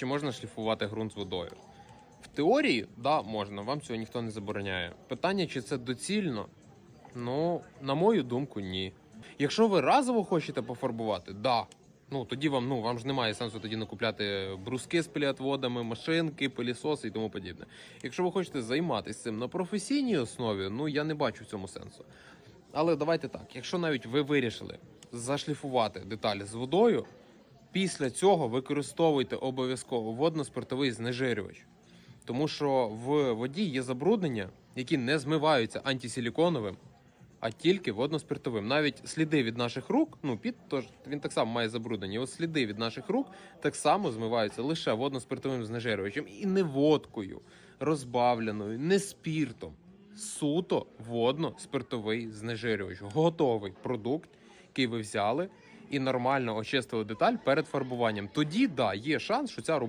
чи можна шліфувати ґрунт з водою? В теорії, да, можна, вам цього ніхто не забороняє. Питання, чи це доцільно? Ну, на мою думку, ні. Якщо ви разово хочете пофарбувати, да. Ну тоді вам ну вам ж немає сенсу тоді накупляти бруски з пиліатводами, машинки, пилісоси і тому подібне. Якщо ви хочете займатися цим на професійній основі, ну я не бачу в цьому сенсу. Але давайте так: якщо навіть ви вирішили зашліфувати деталі з водою, після цього використовуйте обов'язково водно-спиртовий знежирювач. Тому що в воді є забруднення, які не змиваються антисиліконовим, а тільки водно-спиртовим. Навіть сліди від наших рук, ну під тож він так само має забруднення. І От сліди від наших рук так само змиваються лише водно-спиртовим знежирювачем і не водкою, розбавленою, не спіртом. Суто водно-спиртовий знежирювач. Готовий продукт, який ви взяли і нормально очистили деталь перед фарбуванням. Тоді да, є шанс, що ця робота